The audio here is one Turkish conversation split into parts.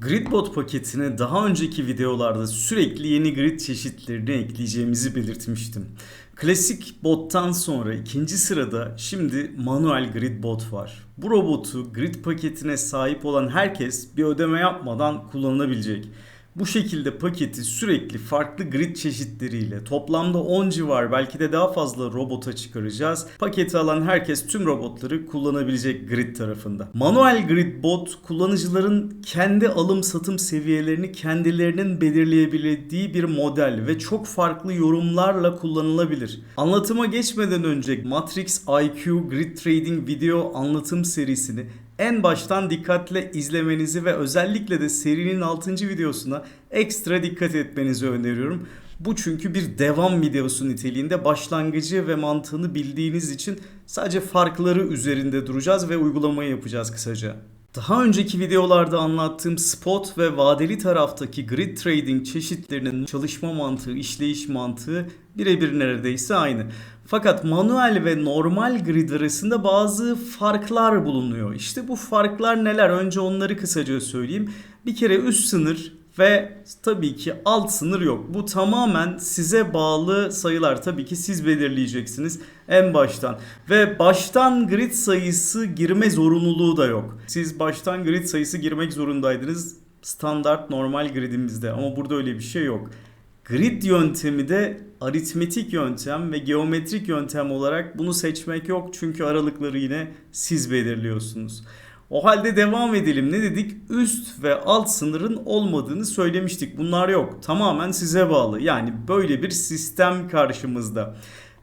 Gridbot paketine daha önceki videolarda sürekli yeni grid çeşitlerini ekleyeceğimizi belirtmiştim. Klasik bottan sonra ikinci sırada şimdi manuel grid bot var. Bu robotu grid paketine sahip olan herkes bir ödeme yapmadan kullanabilecek. Bu şekilde paketi sürekli farklı grid çeşitleriyle toplamda 10 civar belki de daha fazla robota çıkaracağız. Paketi alan herkes tüm robotları kullanabilecek grid tarafında. Manuel grid bot kullanıcıların kendi alım satım seviyelerini kendilerinin belirleyebildiği bir model ve çok farklı yorumlarla kullanılabilir. Anlatıma geçmeden önce Matrix IQ Grid Trading video anlatım serisini en baştan dikkatle izlemenizi ve özellikle de serinin 6. videosuna ekstra dikkat etmenizi öneriyorum. Bu çünkü bir devam videosu niteliğinde başlangıcı ve mantığını bildiğiniz için sadece farkları üzerinde duracağız ve uygulamayı yapacağız kısaca. Daha önceki videolarda anlattığım spot ve vadeli taraftaki grid trading çeşitlerinin çalışma mantığı, işleyiş mantığı birebir neredeyse aynı. Fakat manuel ve normal grid arasında bazı farklar bulunuyor. İşte bu farklar neler? Önce onları kısaca söyleyeyim. Bir kere üst sınır ve tabii ki alt sınır yok. Bu tamamen size bağlı sayılar. Tabii ki siz belirleyeceksiniz en baştan. Ve baştan grid sayısı girme zorunluluğu da yok. Siz baştan grid sayısı girmek zorundaydınız standart normal gridimizde ama burada öyle bir şey yok. Grid yöntemi de aritmetik yöntem ve geometrik yöntem olarak bunu seçmek yok çünkü aralıkları yine siz belirliyorsunuz. O halde devam edelim. Ne dedik? Üst ve alt sınırın olmadığını söylemiştik. Bunlar yok. Tamamen size bağlı. Yani böyle bir sistem karşımızda.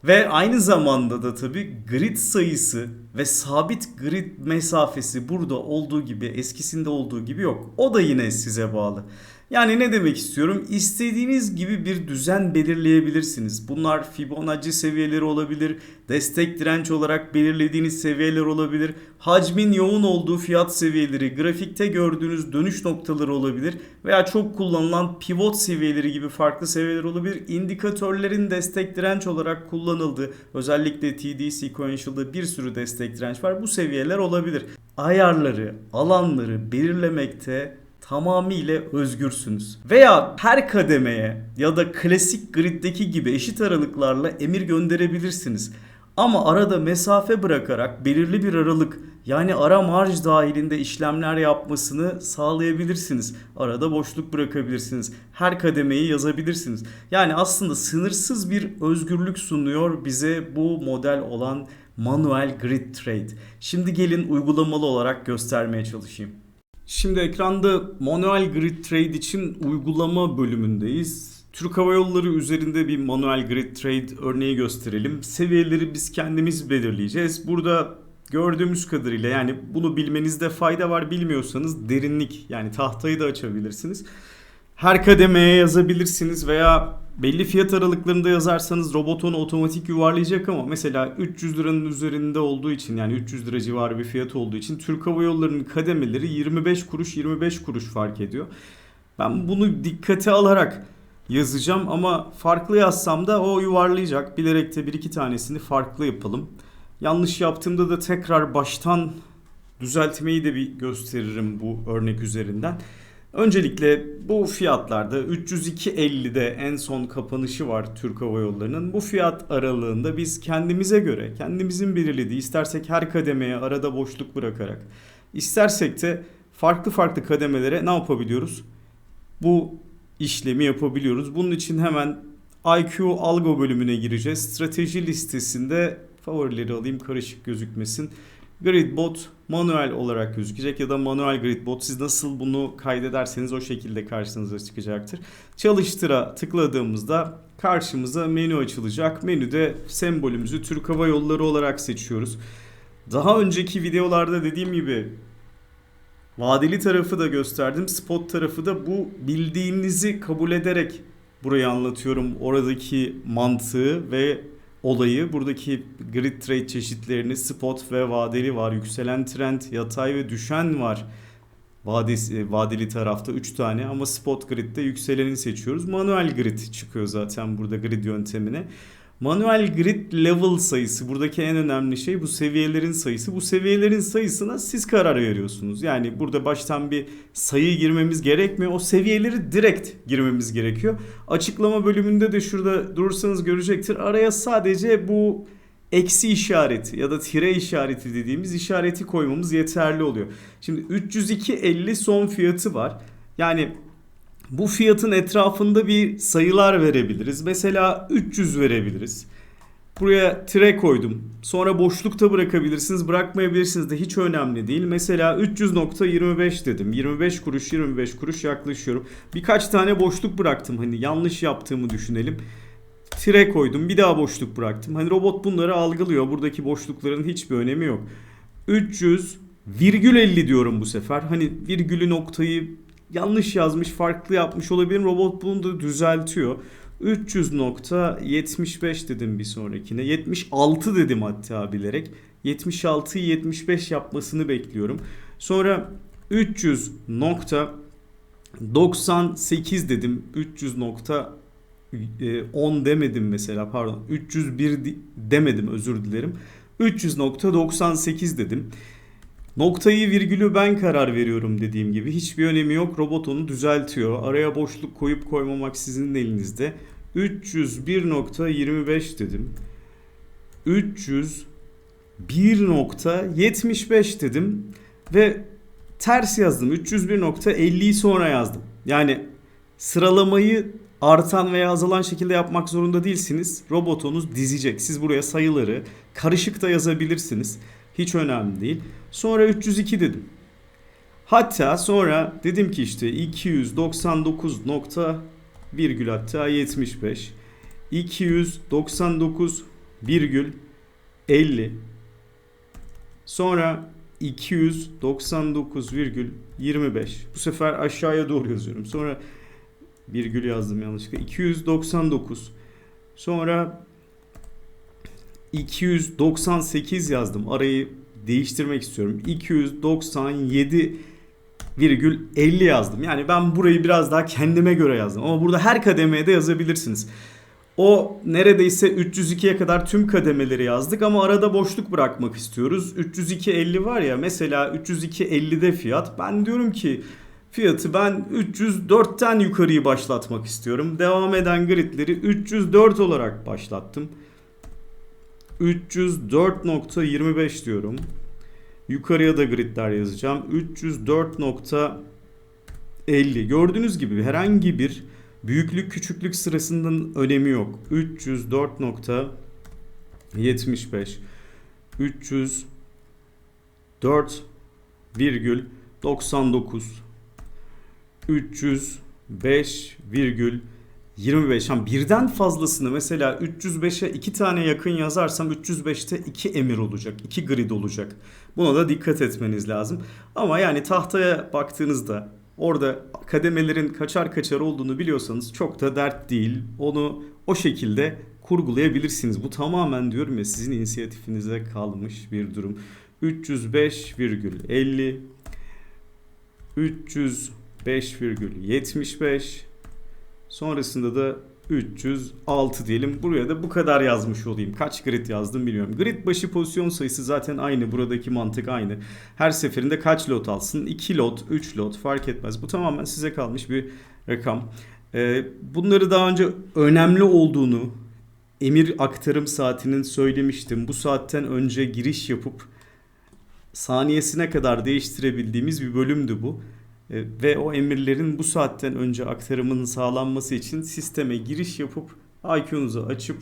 Ve aynı zamanda da tabii grid sayısı ve sabit grid mesafesi burada olduğu gibi eskisinde olduğu gibi yok. O da yine size bağlı. Yani ne demek istiyorum? İstediğiniz gibi bir düzen belirleyebilirsiniz. Bunlar Fibonacci seviyeleri olabilir, destek direnç olarak belirlediğiniz seviyeler olabilir, hacmin yoğun olduğu fiyat seviyeleri, grafikte gördüğünüz dönüş noktaları olabilir veya çok kullanılan pivot seviyeleri gibi farklı seviyeler olabilir. İndikatörlerin destek direnç olarak kullanıldığı, özellikle TD Sequential'da bir sürü destek direnç var. Bu seviyeler olabilir. Ayarları, alanları belirlemekte tamamıyla özgürsünüz. Veya her kademeye ya da klasik griddeki gibi eşit aralıklarla emir gönderebilirsiniz. Ama arada mesafe bırakarak belirli bir aralık yani ara marj dahilinde işlemler yapmasını sağlayabilirsiniz. Arada boşluk bırakabilirsiniz. Her kademeyi yazabilirsiniz. Yani aslında sınırsız bir özgürlük sunuyor bize bu model olan manuel grid trade. Şimdi gelin uygulamalı olarak göstermeye çalışayım. Şimdi ekranda manuel grid trade için uygulama bölümündeyiz. Türk Hava Yolları üzerinde bir manuel grid trade örneği gösterelim. Seviyeleri biz kendimiz belirleyeceğiz. Burada gördüğümüz kadarıyla yani bunu bilmenizde fayda var. Bilmiyorsanız derinlik yani tahtayı da açabilirsiniz. Her kademeye yazabilirsiniz veya belli fiyat aralıklarında yazarsanız robot onu otomatik yuvarlayacak ama mesela 300 liranın üzerinde olduğu için yani 300 lira civarı bir fiyat olduğu için Türk Hava Yolları'nın kademeleri 25 kuruş 25 kuruş fark ediyor. Ben bunu dikkate alarak yazacağım ama farklı yazsam da o yuvarlayacak. Bilerek de bir iki tanesini farklı yapalım. Yanlış yaptığımda da tekrar baştan düzeltmeyi de bir gösteririm bu örnek üzerinden. Öncelikle bu fiyatlarda 302.50'de en son kapanışı var Türk Hava Yolları'nın. Bu fiyat aralığında biz kendimize göre, kendimizin belirlediği, istersek her kademeye arada boşluk bırakarak, istersek de farklı farklı kademelere ne yapabiliyoruz? Bu işlemi yapabiliyoruz. Bunun için hemen IQ algo bölümüne gireceğiz. Strateji listesinde favorileri alayım karışık gözükmesin. Gridbot manuel olarak gözükecek ya da manuel gridbot siz nasıl bunu kaydederseniz o şekilde karşınıza çıkacaktır. Çalıştıra tıkladığımızda karşımıza menü açılacak. Menüde sembolümüzü Türk Hava Yolları olarak seçiyoruz. Daha önceki videolarda dediğim gibi vadeli tarafı da gösterdim. Spot tarafı da bu bildiğinizi kabul ederek burayı anlatıyorum. Oradaki mantığı ve olayı. Buradaki grid trade çeşitlerini spot ve vadeli var. Yükselen trend, yatay ve düşen var. Vadesi, vadeli tarafta 3 tane ama spot gridde yükseleni seçiyoruz. Manuel grid çıkıyor zaten burada grid yöntemine. Manuel grid level sayısı buradaki en önemli şey bu seviyelerin sayısı. Bu seviyelerin sayısına siz karar veriyorsunuz. Yani burada baştan bir sayı girmemiz gerekmiyor. O seviyeleri direkt girmemiz gerekiyor. Açıklama bölümünde de şurada durursanız görecektir. Araya sadece bu eksi işareti ya da tire işareti dediğimiz işareti koymamız yeterli oluyor. Şimdi 302.50 son fiyatı var. Yani bu fiyatın etrafında bir sayılar verebiliriz. Mesela 300 verebiliriz. Buraya tire koydum. Sonra boşlukta bırakabilirsiniz, bırakmayabilirsiniz de hiç önemli değil. Mesela 300.25 dedim. 25 kuruş, 25 kuruş yaklaşıyorum. Birkaç tane boşluk bıraktım. Hani yanlış yaptığımı düşünelim. Tire koydum. Bir daha boşluk bıraktım. Hani robot bunları algılıyor. Buradaki boşlukların hiçbir önemi yok. 300 virgül 50 diyorum bu sefer. Hani virgülü noktayı yanlış yazmış, farklı yapmış olabilirim. Robot bunu da düzeltiyor. 300.75 dedim bir sonrakine. 76 dedim hatta bilerek. 76'yı 75 yapmasını bekliyorum. Sonra 300.98 dedim. 300.10 demedim mesela pardon. 301 demedim özür dilerim. 300.98 dedim. Noktayı virgülü ben karar veriyorum dediğim gibi. Hiçbir önemi yok. Robot onu düzeltiyor. Araya boşluk koyup koymamak sizin elinizde. 301.25 dedim. 301.75 dedim. Ve ters yazdım. 301.50'yi sonra yazdım. Yani sıralamayı artan veya azalan şekilde yapmak zorunda değilsiniz. Robotunuz dizecek. Siz buraya sayıları karışık da yazabilirsiniz. Hiç önemli değil. Sonra 302 dedim. Hatta sonra dedim ki işte 299 nokta virgül hatta 75 299 virgül 50 sonra 299 virgül 25 bu sefer aşağıya doğru yazıyorum sonra virgül yazdım yanlışlıkla 299 sonra 298 yazdım arayı değiştirmek istiyorum. 297,50 yazdım. Yani ben burayı biraz daha kendime göre yazdım. Ama burada her kademeye de yazabilirsiniz. O neredeyse 302'ye kadar tüm kademeleri yazdık ama arada boşluk bırakmak istiyoruz. 302.50 var ya mesela 302.50'de fiyat. Ben diyorum ki fiyatı ben 304'ten yukarıyı başlatmak istiyorum. Devam eden gridleri 304 olarak başlattım. 304.25 diyorum. Yukarıya da gridler yazacağım. 304.50. Gördüğünüz gibi herhangi bir büyüklük küçüklük sırasının önemi yok. 304.75 304,99 305, 25 yani birden fazlasını mesela 305'e 2 tane yakın yazarsam 305'te 2 emir olacak. 2 grid olacak. Buna da dikkat etmeniz lazım. Ama yani tahtaya baktığınızda orada kademelerin kaçar kaçar olduğunu biliyorsanız çok da dert değil. Onu o şekilde kurgulayabilirsiniz. Bu tamamen diyorum ya sizin inisiyatifinize kalmış bir durum. 305,50 305,75 Sonrasında da 306 diyelim. Buraya da bu kadar yazmış olayım. Kaç grid yazdım bilmiyorum. Grid başı pozisyon sayısı zaten aynı. Buradaki mantık aynı. Her seferinde kaç lot alsın? 2 lot, 3 lot fark etmez. Bu tamamen size kalmış bir rakam. Ee, bunları daha önce önemli olduğunu emir aktarım saatinin söylemiştim. Bu saatten önce giriş yapıp saniyesine kadar değiştirebildiğimiz bir bölümdü bu. E, ve o emirlerin bu saatten önce aktarımının sağlanması için sisteme giriş yapıp IQ'nuzu açıp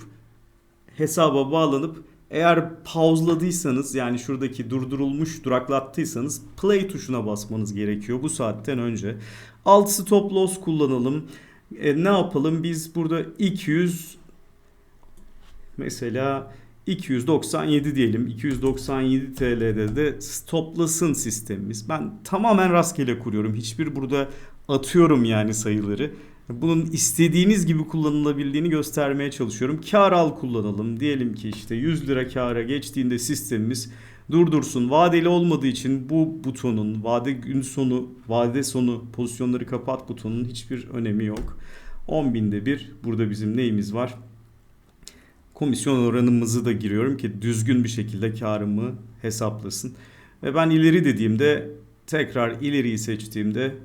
hesaba bağlanıp eğer pauzladıysanız yani şuradaki durdurulmuş duraklattıysanız play tuşuna basmanız gerekiyor bu saatten önce. Alt stop loss kullanalım. E, ne yapalım? Biz burada 200 mesela 297 diyelim. 297 TL'de de stoplasın sistemimiz. Ben tamamen rastgele kuruyorum. Hiçbir burada atıyorum yani sayıları. Bunun istediğiniz gibi kullanılabildiğini göstermeye çalışıyorum. Kar al kullanalım. Diyelim ki işte 100 lira kara geçtiğinde sistemimiz durdursun. Vadeli olmadığı için bu butonun vade gün sonu, vade sonu pozisyonları kapat butonunun hiçbir önemi yok. 10 binde bir burada bizim neyimiz var? Komisyon oranımızı da giriyorum ki düzgün bir şekilde karımı hesaplasın. Ve ben ileri dediğimde tekrar ileriyi seçtiğimde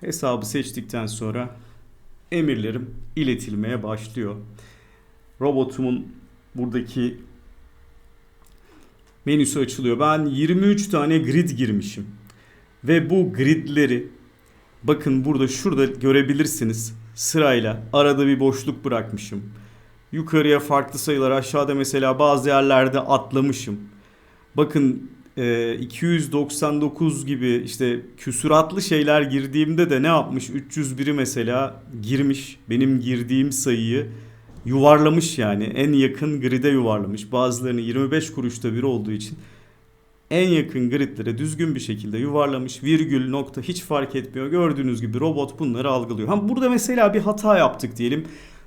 hesabı seçtikten sonra emirlerim iletilmeye başlıyor. Robotumun buradaki menüsü açılıyor. Ben 23 tane grid girmişim. Ve bu gridleri bakın burada şurada görebilirsiniz. Sırayla arada bir boşluk bırakmışım. Yukarıya farklı sayılar aşağıda mesela bazı yerlerde atlamışım. Bakın e, 299 gibi işte küsuratlı şeyler girdiğimde de ne yapmış? 301'i mesela girmiş. Benim girdiğim sayıyı yuvarlamış yani. En yakın grid'e yuvarlamış. Bazılarını 25 kuruşta bir olduğu için en yakın gridlere düzgün bir şekilde yuvarlamış. Virgül nokta hiç fark etmiyor. Gördüğünüz gibi robot bunları algılıyor. Ha burada mesela bir hata yaptık diyelim.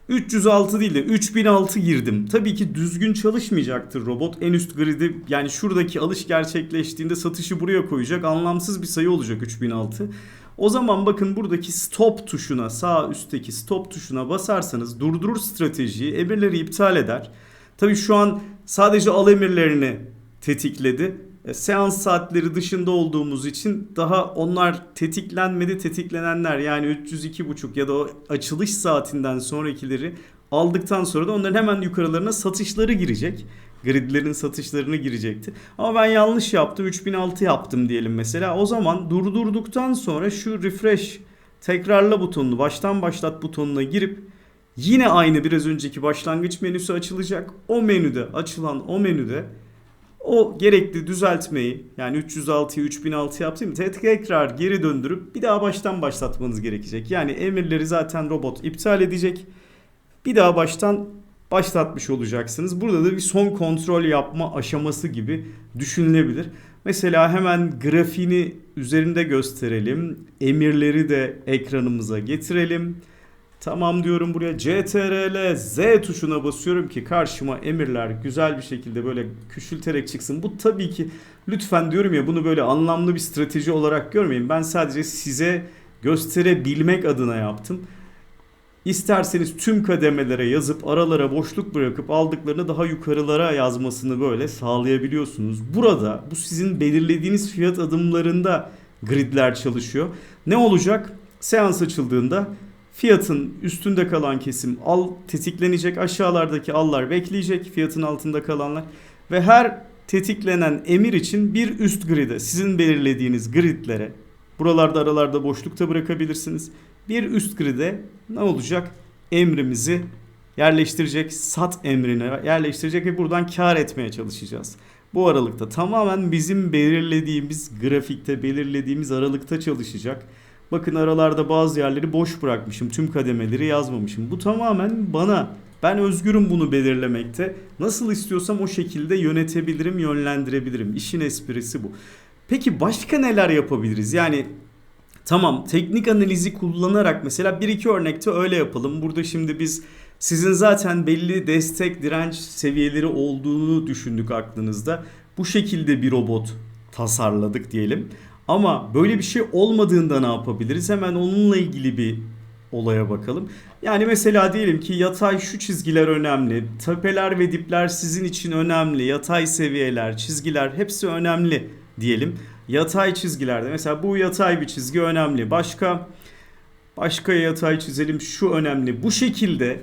306 değil de 3006 girdim. Tabii ki düzgün çalışmayacaktır robot. En üst gridi yani şuradaki alış gerçekleştiğinde satışı buraya koyacak. Anlamsız bir sayı olacak 3006. O zaman bakın buradaki stop tuşuna sağ üstteki stop tuşuna basarsanız durdurur stratejiyi emirleri iptal eder. Tabii şu an sadece al emirlerini tetikledi. E, seans saatleri dışında olduğumuz için daha onlar tetiklenmedi. Tetiklenenler yani 302.5 ya da o açılış saatinden sonrakileri aldıktan sonra da onların hemen yukarılarına satışları girecek. Gridlerin satışlarını girecekti. Ama ben yanlış yaptım. 3006 yaptım diyelim mesela. O zaman durdurduktan sonra şu refresh tekrarla butonunu baştan başlat butonuna girip yine aynı biraz önceki başlangıç menüsü açılacak. O menüde açılan o menüde o gerekli düzeltmeyi yani 306'yı 3006 yaptım tekrar geri döndürüp bir daha baştan başlatmanız gerekecek. Yani emirleri zaten robot iptal edecek. Bir daha baştan başlatmış olacaksınız. Burada da bir son kontrol yapma aşaması gibi düşünülebilir. Mesela hemen grafiğini üzerinde gösterelim. Emirleri de ekranımıza getirelim. Tamam diyorum buraya CTRL Z tuşuna basıyorum ki karşıma emirler güzel bir şekilde böyle küçülterek çıksın. Bu tabii ki lütfen diyorum ya bunu böyle anlamlı bir strateji olarak görmeyin. Ben sadece size gösterebilmek adına yaptım. İsterseniz tüm kademelere yazıp aralara boşluk bırakıp aldıklarını daha yukarılara yazmasını böyle sağlayabiliyorsunuz. Burada bu sizin belirlediğiniz fiyat adımlarında gridler çalışıyor. Ne olacak? Seans açıldığında Fiyatın üstünde kalan kesim al tetiklenecek. Aşağılardaki allar bekleyecek. Fiyatın altında kalanlar. Ve her tetiklenen emir için bir üst grid'e sizin belirlediğiniz gridlere buralarda aralarda boşlukta bırakabilirsiniz. Bir üst grid'e ne olacak? Emrimizi yerleştirecek. Sat emrine yerleştirecek ve buradan kar etmeye çalışacağız. Bu aralıkta tamamen bizim belirlediğimiz grafikte belirlediğimiz aralıkta çalışacak. Bakın aralarda bazı yerleri boş bırakmışım. Tüm kademeleri yazmamışım. Bu tamamen bana. Ben özgürüm bunu belirlemekte. Nasıl istiyorsam o şekilde yönetebilirim, yönlendirebilirim. İşin esprisi bu. Peki başka neler yapabiliriz? Yani tamam teknik analizi kullanarak mesela bir iki örnekte öyle yapalım. Burada şimdi biz sizin zaten belli destek direnç seviyeleri olduğunu düşündük aklınızda. Bu şekilde bir robot tasarladık diyelim. Ama böyle bir şey olmadığında ne yapabiliriz? Hemen onunla ilgili bir olaya bakalım. Yani mesela diyelim ki yatay şu çizgiler önemli. Tepeler ve dipler sizin için önemli. Yatay seviyeler, çizgiler hepsi önemli diyelim. Yatay çizgilerde mesela bu yatay bir çizgi önemli. Başka başka yatay çizelim şu önemli. Bu şekilde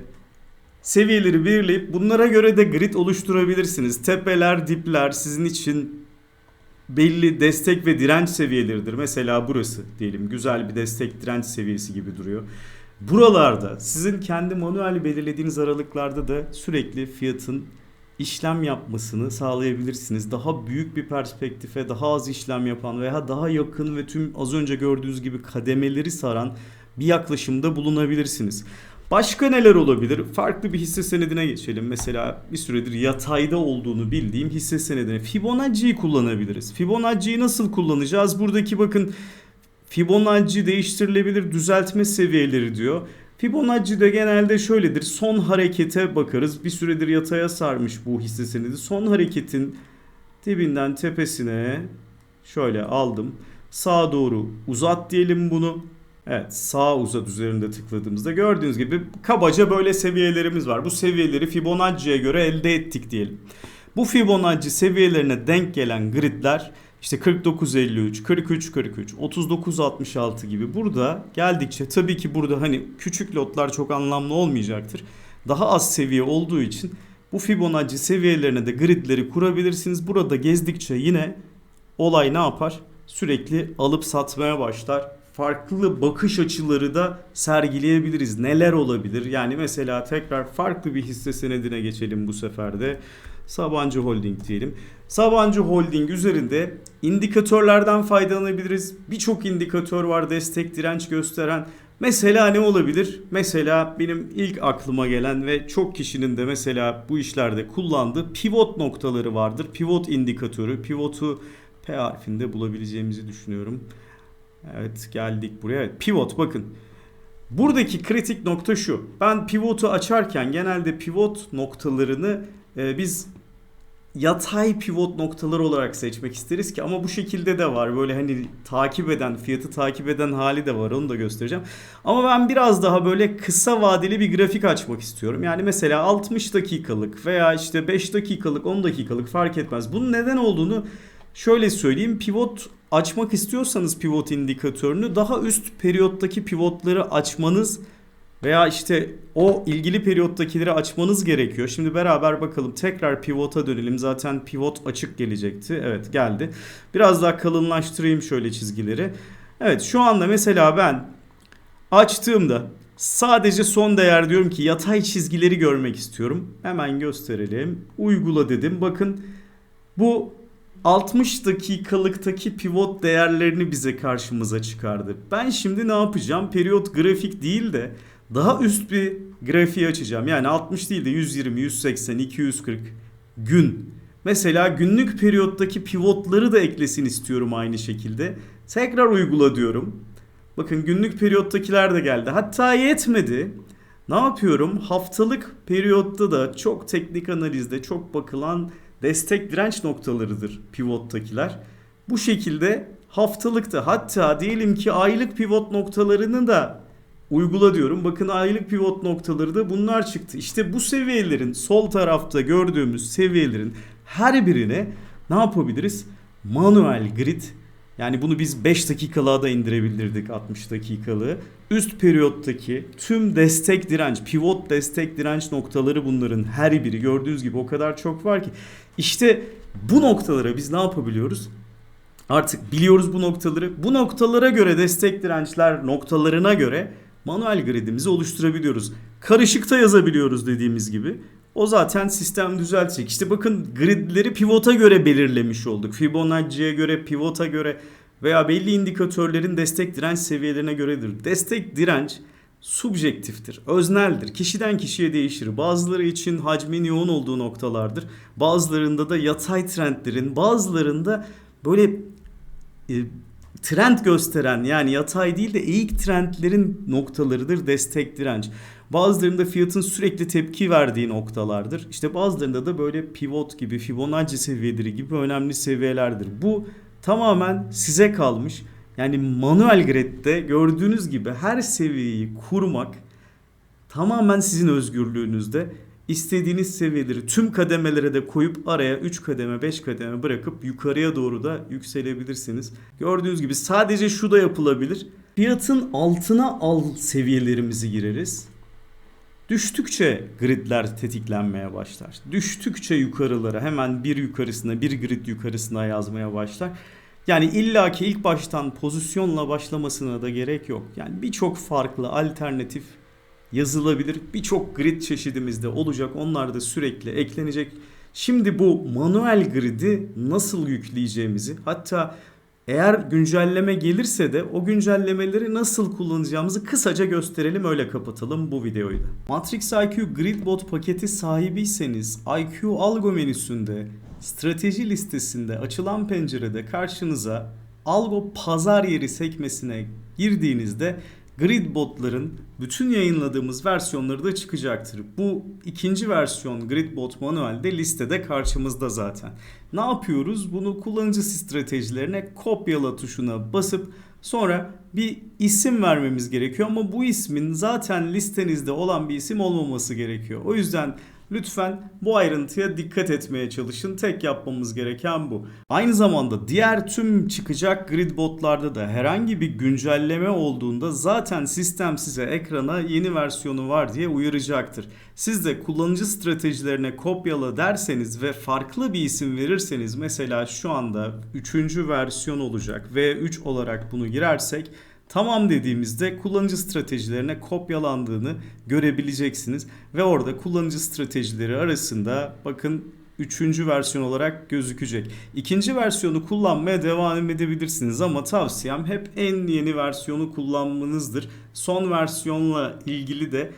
seviyeleri belirleyip bunlara göre de grid oluşturabilirsiniz. Tepeler, dipler sizin için belli destek ve direnç seviyeleridir. Mesela burası diyelim güzel bir destek direnç seviyesi gibi duruyor. Buralarda sizin kendi manuel belirlediğiniz aralıklarda da sürekli fiyatın işlem yapmasını sağlayabilirsiniz. Daha büyük bir perspektife, daha az işlem yapan veya daha yakın ve tüm az önce gördüğünüz gibi kademeleri saran bir yaklaşımda bulunabilirsiniz. Başka neler olabilir? Farklı bir hisse senedine geçelim. Mesela bir süredir yatayda olduğunu bildiğim hisse senedine Fibonacci'yi kullanabiliriz. Fibonacci'yi nasıl kullanacağız? Buradaki bakın Fibonacci değiştirilebilir düzeltme seviyeleri diyor. Fibonacci'de genelde şöyledir. Son harekete bakarız. Bir süredir yataya sarmış bu hisse senedi. Son hareketin dibinden tepesine şöyle aldım. Sağa doğru uzat diyelim bunu. Evet sağ uzat üzerinde tıkladığımızda gördüğünüz gibi kabaca böyle seviyelerimiz var. Bu seviyeleri Fibonacci'ye göre elde ettik diyelim. Bu Fibonacci seviyelerine denk gelen gridler işte 49.53, 43 43, 39 66 gibi burada geldikçe tabii ki burada hani küçük lotlar çok anlamlı olmayacaktır. Daha az seviye olduğu için bu Fibonacci seviyelerine de gridleri kurabilirsiniz. Burada gezdikçe yine olay ne yapar? Sürekli alıp satmaya başlar. Farklı bakış açıları da sergileyebiliriz. Neler olabilir? Yani mesela tekrar farklı bir hisse senedine geçelim bu sefer de. Sabancı Holding diyelim. Sabancı Holding üzerinde indikatörlerden faydalanabiliriz. Birçok indikatör var destek direnç gösteren. Mesela ne olabilir? Mesela benim ilk aklıma gelen ve çok kişinin de mesela bu işlerde kullandığı pivot noktaları vardır. Pivot indikatörü. Pivotu P harfinde bulabileceğimizi düşünüyorum. Evet geldik buraya. Evet, pivot bakın. Buradaki kritik nokta şu. Ben pivotu açarken genelde pivot noktalarını e, biz yatay pivot noktaları olarak seçmek isteriz ki ama bu şekilde de var. Böyle hani takip eden, fiyatı takip eden hali de var. Onu da göstereceğim. Ama ben biraz daha böyle kısa vadeli bir grafik açmak istiyorum. Yani mesela 60 dakikalık veya işte 5 dakikalık, 10 dakikalık fark etmez. Bunun neden olduğunu şöyle söyleyeyim. Pivot açmak istiyorsanız pivot indikatörünü daha üst periyottaki pivotları açmanız veya işte o ilgili periyottakileri açmanız gerekiyor. Şimdi beraber bakalım tekrar pivota dönelim. Zaten pivot açık gelecekti. Evet geldi. Biraz daha kalınlaştırayım şöyle çizgileri. Evet şu anda mesela ben açtığımda sadece son değer diyorum ki yatay çizgileri görmek istiyorum. Hemen gösterelim. Uygula dedim. Bakın bu 60 dakikalıktaki pivot değerlerini bize karşımıza çıkardı. Ben şimdi ne yapacağım? Periyot grafik değil de daha üst bir grafiği açacağım. Yani 60 değil de 120, 180, 240 gün. Mesela günlük periyottaki pivotları da eklesin istiyorum aynı şekilde. Tekrar uygula diyorum. Bakın günlük periyottakiler de geldi. Hatta yetmedi. Ne yapıyorum? Haftalık periyotta da çok teknik analizde çok bakılan destek direnç noktalarıdır pivottakiler. Bu şekilde haftalıkta hatta diyelim ki aylık pivot noktalarını da uygula diyorum. Bakın aylık pivot noktaları da bunlar çıktı. İşte bu seviyelerin sol tarafta gördüğümüz seviyelerin her birine ne yapabiliriz? Manuel grid yani bunu biz 5 dakikalığa da indirebilirdik 60 dakikalığı. Üst periyottaki tüm destek direnç, pivot destek direnç noktaları bunların her biri gördüğünüz gibi o kadar çok var ki. İşte bu noktalara biz ne yapabiliyoruz? Artık biliyoruz bu noktaları. Bu noktalara göre destek dirençler noktalarına göre manuel gridimizi oluşturabiliyoruz. Karışıkta yazabiliyoruz dediğimiz gibi. O zaten sistem düzeltecek. İşte bakın gridleri pivota göre belirlemiş olduk. Fibonacci'ye göre, pivota göre veya belli indikatörlerin destek direnç seviyelerine göredir. Destek direnç subjektiftir, özneldir. Kişiden kişiye değişir. Bazıları için hacmin yoğun olduğu noktalardır. Bazılarında da yatay trendlerin, bazılarında böyle e, trend gösteren yani yatay değil de eğik trendlerin noktalarıdır destek direnç. Bazılarında fiyatın sürekli tepki verdiği noktalardır. İşte bazılarında da böyle pivot gibi Fibonacci seviyeleri gibi önemli seviyelerdir. Bu tamamen size kalmış. Yani manuel gridde gördüğünüz gibi her seviyeyi kurmak tamamen sizin özgürlüğünüzde. İstediğiniz seviyeleri tüm kademelere de koyup araya 3 kademe 5 kademe bırakıp yukarıya doğru da yükselebilirsiniz. Gördüğünüz gibi sadece şu da yapılabilir. Fiyatın altına al seviyelerimizi gireriz. Düştükçe gridler tetiklenmeye başlar. Düştükçe yukarılara hemen bir yukarısına bir grid yukarısına yazmaya başlar. Yani illaki ilk baştan pozisyonla başlamasına da gerek yok. Yani birçok farklı alternatif yazılabilir. Birçok grid çeşidimiz de olacak. Onlar da sürekli eklenecek. Şimdi bu manuel grid'i nasıl yükleyeceğimizi hatta eğer güncelleme gelirse de o güncellemeleri nasıl kullanacağımızı kısaca gösterelim öyle kapatalım bu videoyu da. Matrix IQ Gridbot paketi sahibiyseniz IQ algo menüsünde strateji listesinde açılan pencerede karşınıza algo pazar yeri sekmesine girdiğinizde grid botların bütün yayınladığımız versiyonları da çıkacaktır. Bu ikinci versiyon grid bot manuelde listede karşımızda zaten. Ne yapıyoruz? Bunu kullanıcı stratejilerine kopyala tuşuna basıp Sonra bir isim vermemiz gerekiyor ama bu ismin zaten listenizde olan bir isim olmaması gerekiyor. O yüzden lütfen bu ayrıntıya dikkat etmeye çalışın. Tek yapmamız gereken bu. Aynı zamanda diğer tüm çıkacak grid botlarda da herhangi bir güncelleme olduğunda zaten sistem size ekrana yeni versiyonu var diye uyaracaktır. Siz de kullanıcı stratejilerine kopyala derseniz ve farklı bir isim verirseniz mesela şu anda 3. versiyon olacak V3 olarak bunu girersek Tamam dediğimizde kullanıcı stratejilerine kopyalandığını görebileceksiniz ve orada kullanıcı stratejileri arasında bakın üçüncü versiyon olarak gözükecek. İkinci versiyonu kullanmaya devam edebilirsiniz ama tavsiyem hep en yeni versiyonu kullanmanızdır. Son versiyonla ilgili de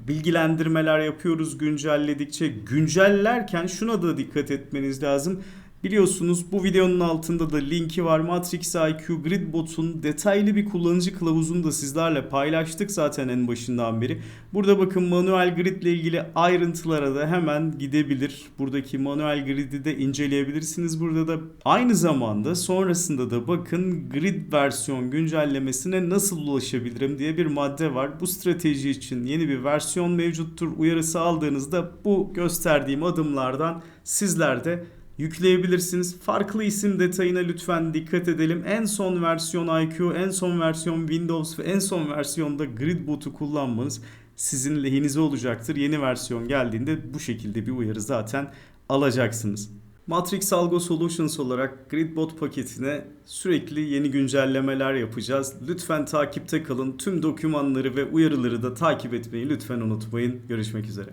bilgilendirmeler yapıyoruz güncelledikçe. Güncellerken şuna da dikkat etmeniz lazım. Biliyorsunuz bu videonun altında da linki var. Matrix IQ Gridbot'un detaylı bir kullanıcı kılavuzunu da sizlerle paylaştık zaten en başından beri. Burada bakın manuel grid ile ilgili ayrıntılara da hemen gidebilir. Buradaki manuel grid'i de inceleyebilirsiniz. Burada da aynı zamanda sonrasında da bakın grid versiyon güncellemesine nasıl ulaşabilirim diye bir madde var. Bu strateji için yeni bir versiyon mevcuttur. Uyarısı aldığınızda bu gösterdiğim adımlardan sizler de yükleyebilirsiniz. Farklı isim detayına lütfen dikkat edelim. En son versiyon IQ, en son versiyon Windows ve en son versiyonda Gridbot'u kullanmanız sizin lehinize olacaktır. Yeni versiyon geldiğinde bu şekilde bir uyarı zaten alacaksınız. Matrix Algo Solutions olarak Gridbot paketine sürekli yeni güncellemeler yapacağız. Lütfen takipte kalın. Tüm dokümanları ve uyarıları da takip etmeyi lütfen unutmayın. Görüşmek üzere.